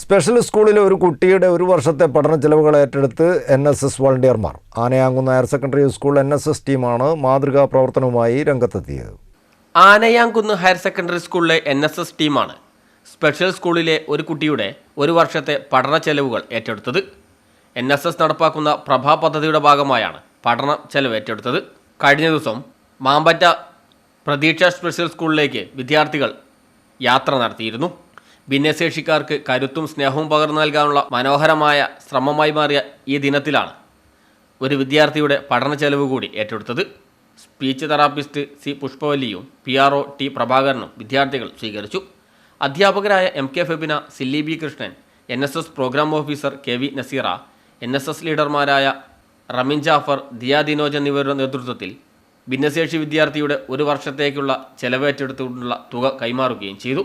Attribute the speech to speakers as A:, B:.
A: Special സ്കൂളിലെ ഒരു കുട്ടിയുടെ ഒരു വർഷത്തെ പഠന ചെലവുകൾ ഏറ്റെടുത്ത് N S S വളണ്ടിയർമാർ. Anayamkunnu higher secondary school N S S ടീമാണ് മാതൃകാ പ്രവർത്തനവുമായി രംഗത്തെത്തിയത്.
B: ആനയാങ്കുന്ന് ഹയർ സെക്കൻഡറി സ്കൂളിലെ എൻ എസ് എസ് ടീമാണ് സ്പെഷ്യൽ സ്കൂളിലെ ഒരു കുട്ടിയുടെ ഒരു വർഷത്തെ പഠന ചെലവുകൾ ഏറ്റെടുത്തത്. എൻ എസ് എസ് നടപ്പാക്കുന്ന പ്രഭാ പദ്ധതിയുടെ ഭാഗമായാണ് പഠന ചെലവ് ഏറ്റെടുത്തത്. കഴിഞ്ഞ ദിവസം മാമ്പറ്റ പ്രതീക്ഷ സ്പെഷ്യൽ സ്കൂളിലേക്ക് വിദ്യാർത്ഥികൾ യാത്ര നടത്തിയിരുന്നു. ഭിന്നശേഷിക്കാർക്ക് കരുത്തും സ്നേഹവും പകർന്നു നൽകാനുള്ള മനോഹരമായ ശ്രമമായി മാറിയ ഈ ദിനത്തിലാണ് ഒരു വിദ്യാർത്ഥിയുടെ പഠന ചെലവ് കൂടി ഏറ്റെടുത്തത്. സ്പീച്ച് തെറാപ്പിസ്റ്റ് സി പുഷ്പവല്ലിയും പി ആർ ഒ ടി പ്രഭാകരനും വിദ്യാർത്ഥികൾ സ്വീകരിച്ചു. അധ്യാപകരായ M K Febina Silly B Krishnan N S S programme officer K V Naseera N S S ലീഡർമാരായ Ramin Jafar Diya Dinoj എന്നിവരുടെ നേതൃത്വത്തിൽ ഭിന്നശേഷി വിദ്യാർത്ഥിയുടെ ഒരു വർഷത്തേക്കുള്ള ചെലവേറ്റെടുത്തുകൊണ്ടുള്ള തുക കൈമാറുകയും ചെയ്തു.